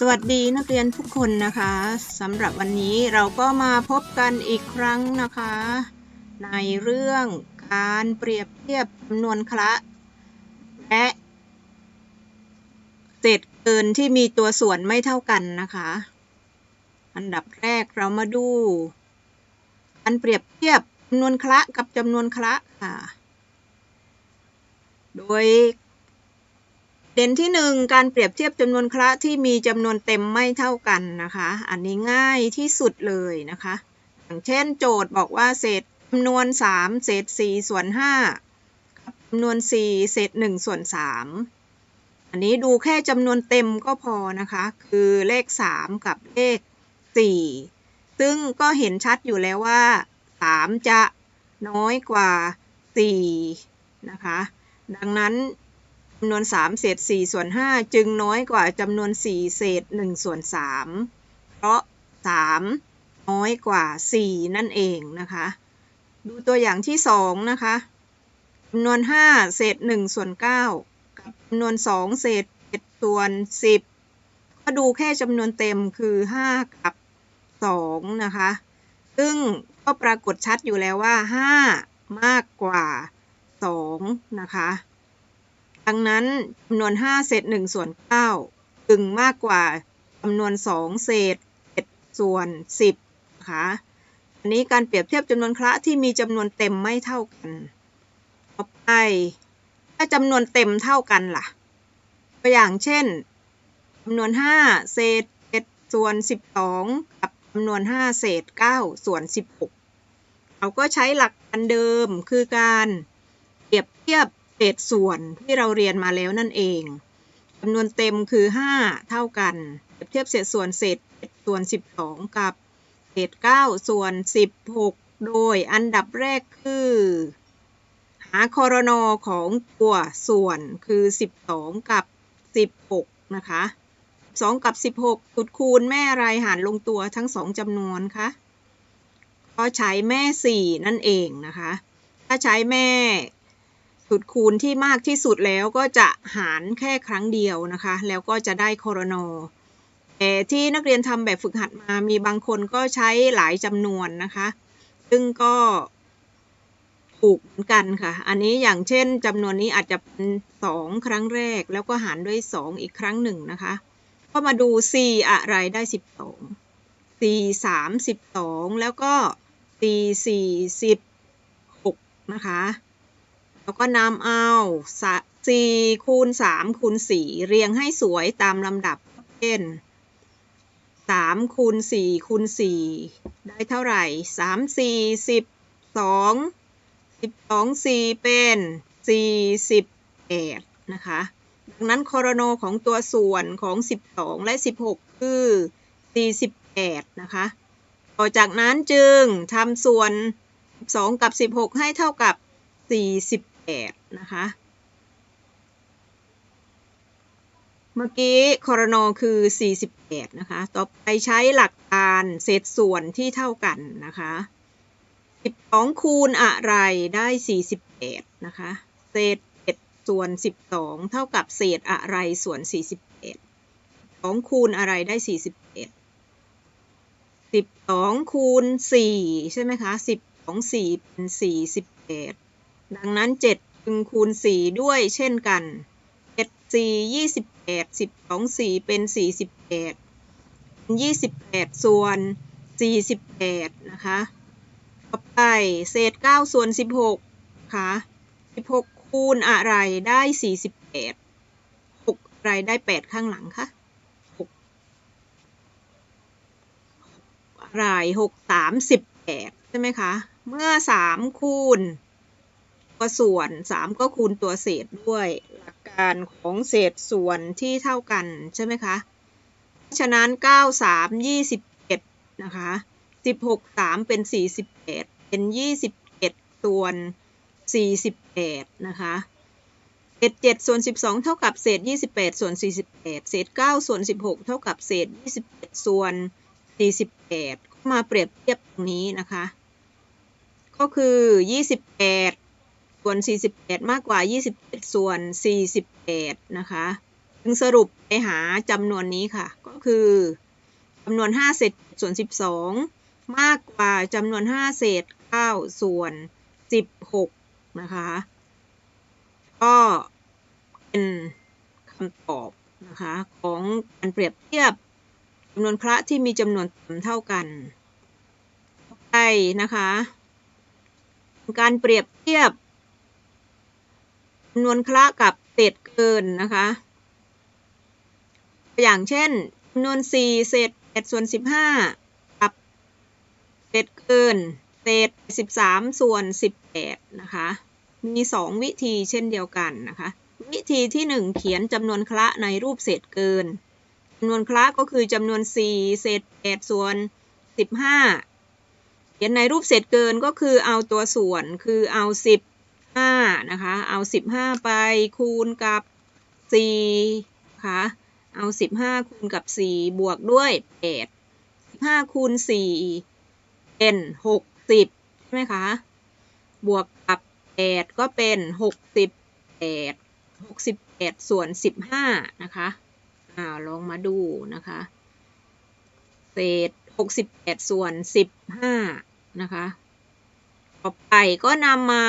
สวัสดีนักเรียนทุกคนนะคะสำหรับวันนี้เราก็มาพบกันอีกครั้งนะคะ ในเรื่องการเปรียบเทียบจำนวนคละ และเศษเกินที่มีตัวส่วนไม่เท่ากันนะคะ อันดับแรกเรามาดู การเปรียบเทียบจำนวนคละกับจำนวนคละค่ะ โดย เด่นที่หนึ่งการเปรียบเทียบจำนวนคละที่มีจำนวนเต็มไม่เท่ากันนะคะ อันนี้ง่ายที่สุดเลยนะคะ อย่างเช่นโจทย์บอกว่าเศษจำนวน 3 เศษ 4 ส่วน5จำนวน 4 เศษ 1 ส่วน 3 อันนี้ดูแค่จำนวนเต็มก็พอนะคะ คือเลข 3 กับเลข 4 ซึ่งก็เห็นชัดอยู่แล้วว่า 3 จะน้อยกว่า 4 นะคะ ดังนั้น จำนวน 3 เศษ 4 ส่วน 5 จึงน้อยกว่าจำนวน 4 เศษ 1 ส่วน 3 เพราะ 3 น้อยกว่า 4 นั่นเองนะคะ ดูตัวอย่างที่ 2 นะคะจำนวน 5 เศษ 1 ส่วน 9 กับจำนวน 2 เศษ7ส่วน 10 ก็ดูแค่จำนวนเต็มคือ 5 กับ 2 นะคะ ซึ่งก็ปรากฏชัดอยู่แล้วว่า 5 มากกว่า 2 นะคะ ดังนั้นจำนวน 5 เศษ1ส่วน9จึงมากกว่าจำนวน 2 เศษ7ส่วน 10นะคะอันนี้การเปรียบเทียบจำนวนคละที่มีจำนวนเต็มไม่เท่ากัน ต่อไป ถ้าจำนวนเต็มเท่ากันล่ะ ตัวอย่างเช่นจำนวน 5 เศษ7ส่วน 12 กับจำนวน 5 เศษ9ส่วน 16 เราก็ใช้หลักการเดิมคือการเปรียบเทียบ เศษส่วนที่เราเรียนมาแล้วนั่นเองจำนวนเต็มคือ 5 เท่ากันเทียบเศษส่วนเศษส่วน 12 กับเศษ 9 ส่วน 16 โดยอันดับแรกคือ หาคอรนอของตัวส่วนคือ 12 กับ 16 นะคะ 2 กับ 16สุดคูณแม่อะไรหารลงตัวทั้ง2จำนวนคะก็ใช้แม่ 4 นั่นเองนะคะ ถ้าใช้แม่ สุดคูณที่มากที่สุดแล้วก็จะหารแค่ครั้งเดียวนะคะ แล้วก็จะได้คอรนอแต่ที่นักเรียนทำแบบฝึกหัดมามีบางคนก็ใช้หลายจำนวนนะคะ ซึ่งก็ถูกเหมือนกันค่ะ อันนี้อย่างเช่นจำนวนนี้อาจจะเป็น2ครั้งแรก แล้วก็หารด้วย2อีกครั้งหนึ่งนะคะ ก็มาดู4อะไรได้12 4 3 12แล้วก็4 4 16นะคะ แล้วก็นำเอา4คูณ3คูณ4เรียงให้สวยตามลำดับเช่น3คูณ4คูณ4ได้เท่าไหร่ 3 4 12 12 4 เป็น48นะคะดังนั้นคอรโนของตัวส่วนของ 12 และ 16 คือ 48 นะคะ ต่อจากนั้นจึงทำส่วน 12 กับ 16 ให้เท่ากับ 48นะคะ เมื่อกี้คอรโนคือ 48 นะคะ ต่อไปใช้หลักการเศษส่วนที่เท่ากันนะคะ 12 คูณอะไรได้ 48 นะคะ เศษ7ส่วน 12 เท่ากับเศษอะไรส่วน41 2 คูณอะไรได้ 41 12 คูณ 4 ใช่ไหมคะ12 4เป็น 48 ดังนั้น7จึงคูณ 4 ด้วยเช่นกัน7 4 28 12 4 เป็น 48 28 ส่วน 48 นะคะ ต่อไปเศษ 9 ส่วน 16ค่ะ16 คูณอะไรได้ 48 6 อะไรได้ 8 ข้างหลังคะ6อะไร 6 38ใช่ไหมคะ เมื่อ 3 คูณ ตัวส่วน 3 ก็คูณตัวเศษด้วยหลักการของเศษส่วนที่เท่ากันใช่ไหมคะฉะนั้น 9 3 21นะคะ 16 3 เป็น 48 เป็น21ส่วน 48 นะคะเศษ7ส่วน 12 เท่ากับเศษ 28 ส่วน 48 เศษ 9 ส่วน 16 เท่ากับเศษ21ส่วน 48 ก็มาเปรียบเทียบตรงนี้นะคะ ก็คือ 28 ส่วน48มากกว่า21ส่วน48นะคะ จึงสรุปไปหาจำนวนนี้ค่ะ ก็คือจำนวน5เศษส่วน 12 มากกว่าจำนวน5เศษ9ส่วน 16 นะคะ ก็เป็นคำตอบนะคะของการเปรียบเทียบจำนวนคระที่มีจำนวนเต็มเท่ากันต่อไปนะคะ การเปรียบเทียบ จำนวนคระกับเศษเกินนะคะ อย่างเช่นจำนวน4เศษ8ส่วน15กับเศษเกินเศษ13ส่วน18นะคะ มี2วิธีเช่นเดียวกันนะคะ วิธีที่1เขียนจำนวนคละในรูปเศษเกินจำนวนคละก็คือจำนวน4เศษ8ส่วน15เขียนในรูปเศษเกินก็คือเอาตัวส่วนคือเอา 15นะคะ เอา 15 ไปคูณกับ4นะคะเอา 15 คูณกับ 4 บวกด้วย8 15คูณ4เป็น 60 ใช่ไหมคะ บวกกับ 8 ก็เป็น 68 68 ส่วน 15 นะคะอ่าลองมาดูนะคะ เศษ 68 ส่วน 15 นะคะ ต่อไปก็นำมา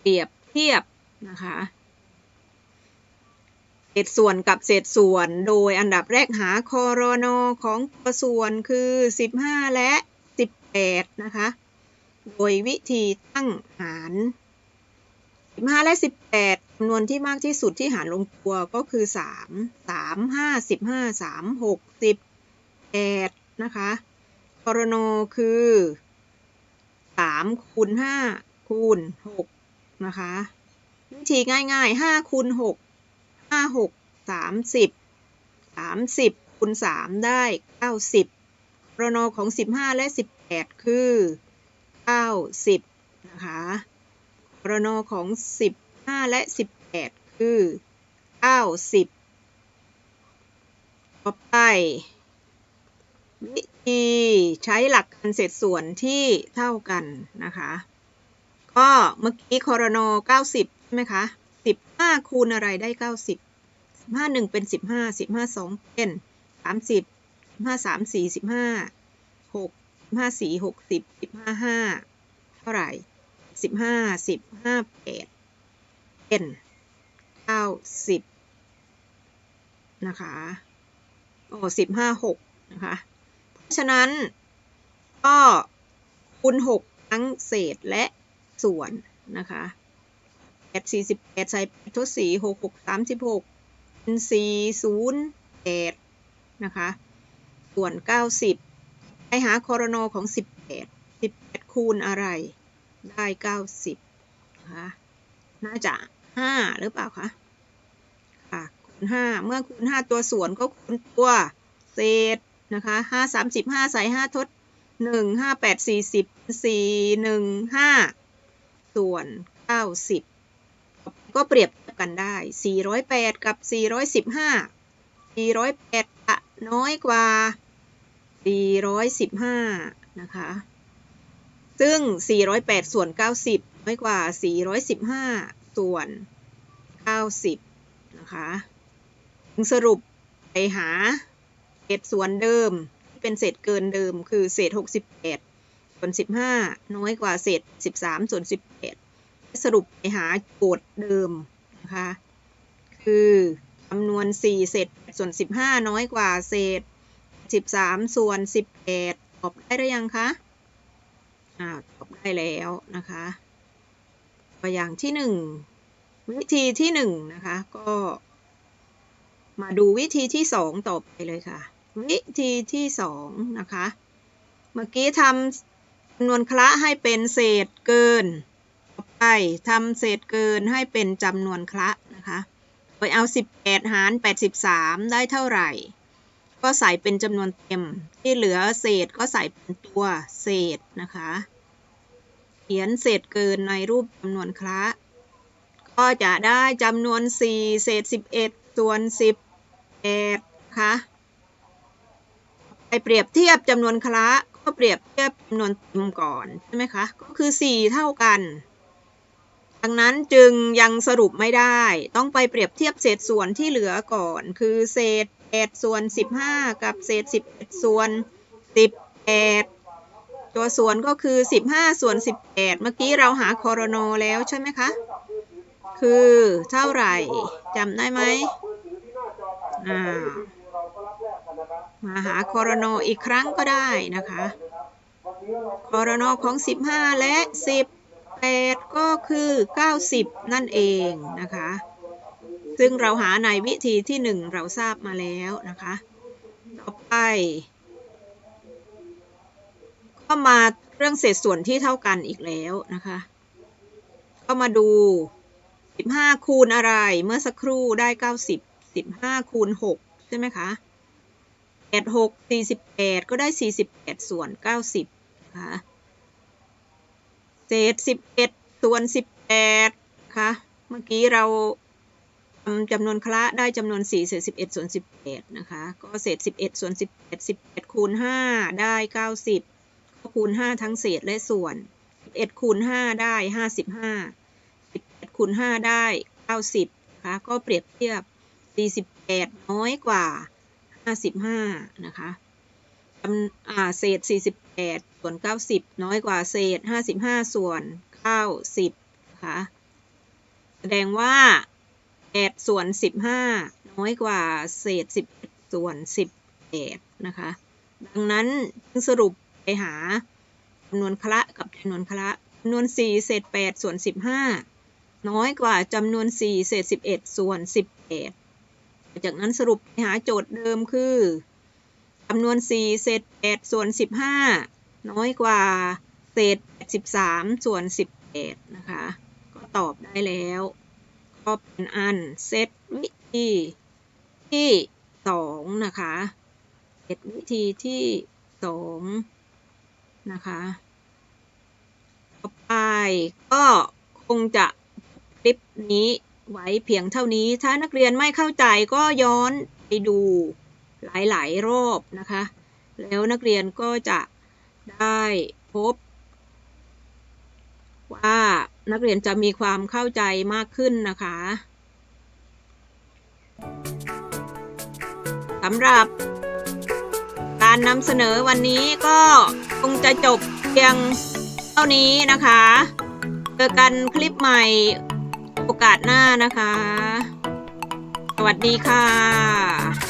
เปรียบเทียบนะคะเศษส่วนกับเศษส่วน โดยอันดับแรกหาคอรนอของตัวส่วนคือ 15 และ 18 นะคะ โดยวิธีตั้งหาร 15 และ 18จำนวนที่มากที่สุดที่หารลงตัวก็คือ 3 3 5 15 3 6 18 นะคะคอรนอคือ 3 คูณ 5 คูณ 6 นะคะ วิธีง่ายๆ5คูณ6 5 6 30 30คูณ3ได้90คอรนอของ15และ18คือ90นะคะคอรนอของ15และ18คือ90ต่อไปวิธีใช้หลักการเศษส่วนที่เท่ากันนะคะ ก็เมื่อกี้คอรนอ90 ใช่ไหมคะ 15 คูณอะไรได้ 90 15 1 เป็น 15 15 2 เป็น 30 15 3 4 15 6 15 4 60 15 5 เท่าไหร่ 15 15 8 เป็น 90 นะคะโอ้15 6 นะคะ เพราะฉะนั้นก็คูณ 6 ทั้งเศษและ ส่วนนะคะ8 48ใส่8ทด4 6 6 36เป็น4 0 8นะคะ ส่วน90ไปหาคอรนอของ18 18คูณอะไร ได้90นะคะน่าจะ5หรือเปล่าคะค่ะคูณ5เมื่อคูณ5ตัวส่วนก็คูณตัวเศษนะคะ5 35ใส่5ทด1 5 8 40 4 1 5ส่ ส่วน 90 ก็เปรียบเทียบกันได้ 408 กับ 415 408จะน้อยกว่า 415 นะคะ ซึ่ง 408 ส่วน 90 น้อยกว่า 415 ส่วน 90 นะคะสรุปไปหาเศษส่วนเดิมที่เป็นเศษเกินเดิมคือเศษ 68 ส่วน 15 น้อยกว่าเศษ 13 ส่วน 18 สรุปไปหาโจทย์เดิมนะคะคือจำนวน4เศษส่วน 15 น้อยกว่าเศษ 13 ส่วน 18 ตอบได้หรือยังคะอ่าตอบได้แล้วนะคะตัวอย่างที่ 1 วิธีที่ 1 นะคะ ก็ มาดูวิธีที่ 2 ต่อไปเลยค่ะ วิธีที่ 2 นะคะ เมื่อกี้ทำจำนวนคละให้เป็นเศษเกิน ไปทำเศษเกินให้เป็นจำนวนคละนะคะ โดยเอา 18 หาร 83 ได้เท่าไหร่ ก็ใส่เป็นจำนวนเต็ม ที่เหลือเศษก็ใส่เป็นตัวเศษนะคะ เขียนเศษเกินในรูปจำนวนคละ ก็จะได้จำนวน 4 เศษ 11 ส่วน 18นะคะไปเปรียบเทียบจำนวนคละก็เปรียบเทียบจำนวนเต็มก่อนใช่ไหมคะ ก็คือ 4 เท่ากัน ดังนั้นจึงยังสรุปไม่ได้ ต้องไปเปรียบเทียบเศษส่วนที่เหลือก่อน คือเศษ8ส่วน 15 กับเศษ11ส่วน 18 ตัวส่วนก็คือ 15 ส่วน 18 เมื่อกี้เราหาคอรโนแล้วใช่ไหมคะ คือเท่าไหร่จำได้ไหมอ่ามาหาคอรโนอีกครั้งก็ได้นะคะ คอรโนของ 15 และ 10 8 ก็คือ 90 นั่นเองนะคะ ซึ่งเราหาในวิธีที่ 1 เราทราบมาแล้วนะคะ ต่อไป ก็มาเรื่องเศษส่วนที่เท่ากันอีกแล้วนะคะ ก็มาดู 15 คูณอะไรเมื่อสักครู่ได้ 90 15 คูณ 6 ใช่ไหมคะ8 6 48 ก็ได้ 48 ส่วน 90นะคะ เศษ11ส่วน18ค่ะเมื่อกี้เราทำจำนวนคละได้จำนวน4เศษ11ส่วน18นะคะก็เศษ11ส่วน18 18คูณ5ได้90ก็คูณ5ทั้งเศษและส่วน11คูณ5ได้55 18คูณ5ได้90นะคะก็เปรียบเทียบ 48 น้อยกว่า 55 นะคะจำอ่าเศษ 8ส่วน 90 น้อยกว่าเศษ 55 ส่วน 90นะคะแสดงว่า8ส่วน 15 น้อยกว่าเศษ 11 ส่วน 18 นะคะ ดังนั้นสรุปไปหาจำนวนคละกับจำนวนคละจำนวน 4 เศษ 8 ส่วน 15 น้อยกว่าจำนวน 4 เศษ 11 ส่วน 18 จากนั้นสรุปไปหาโจทย์เดิมคือ จำนวน4เศษ 8 ส่วน 15 น้อยกว่า เศษ83ส่วน 18 นะคะ ก็ตอบได้แล้ว ก็เป็นอันเซตวิธีที่ 2 นะคะเซตวิธีที่ 2 นะคะ ต่อไปก็คงจะคลิปนี้ไว้เพียงเท่านี้ ถ้านักเรียนไม่เข้าใจก็ย้อนไปดู หลาย ๆ รอบนะคะ แล้วนักเรียนก็จะได้พบ ว่านักเรียนจะมีความเข้าใจมากขึ้นนะคะสำหรับการนำเสนอวันนี้ก็คงจะจบเพียงเท่านี้นะคะ เจอกันคลิปใหม่โอกาสหน้านะคะ สวัสดีค่ะ